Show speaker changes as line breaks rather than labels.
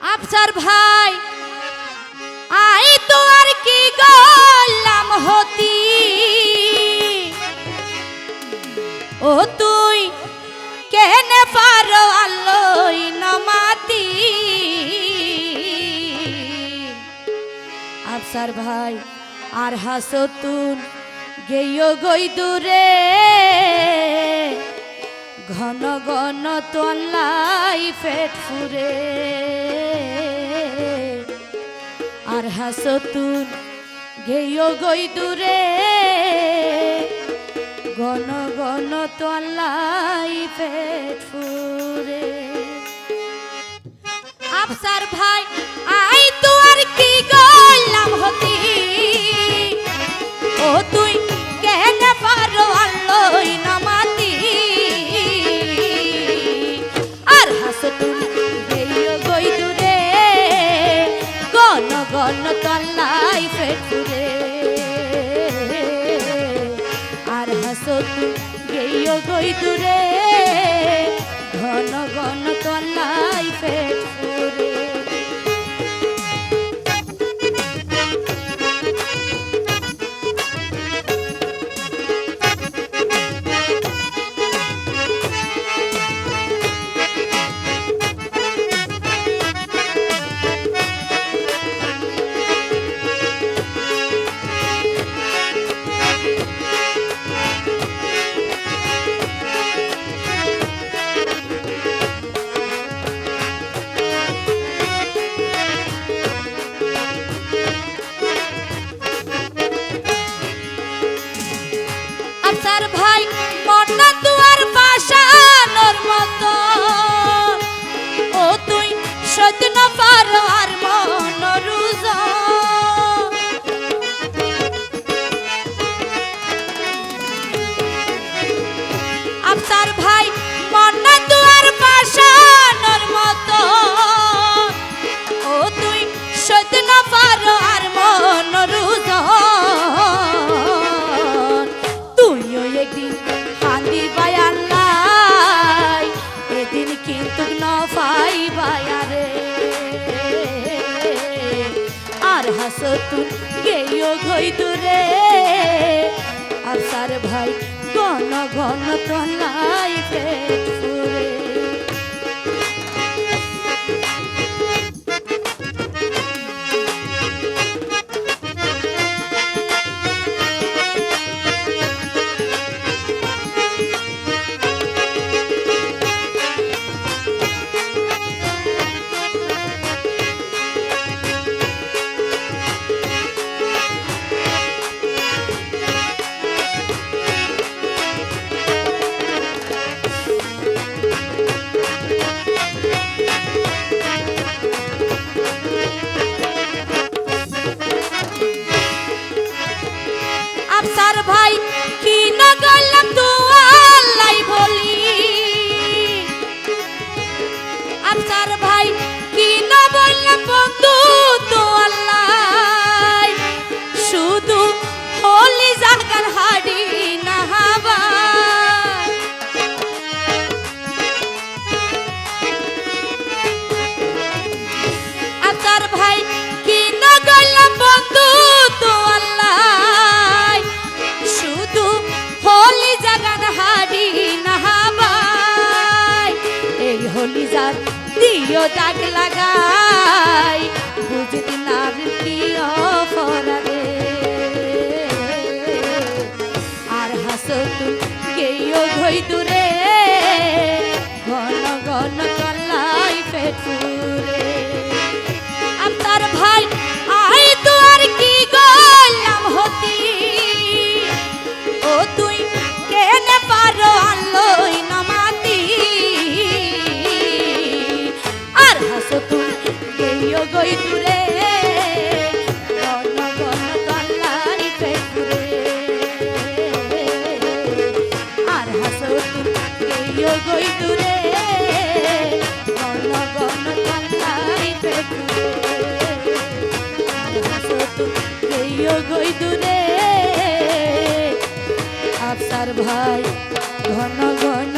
আফসার ভাই, আই তো আর কি গলাম হতি। ও তুই কেন পারো আলোই নমাতি? আফসার ভাই, আর হাসো তুন গেয় গই দূরে। ঘন ঘন তোল্লা সবাই ফেট ফুরে। আর হাসতুন গেয় গই দূরে। ঘন ঘন তলাই ফেট ফুরে। পাগল তল্লাই ফেটুরে। আর হাসত গেইও গই দূরে। সত্য পারো আর আসতুন গেইও গই দূরে আসার ভাই গণ গণ তনাই পেট ফুরে চাঁদ দিও ডাক লাগ রইল গই দূরে ভাই ঘন ঘন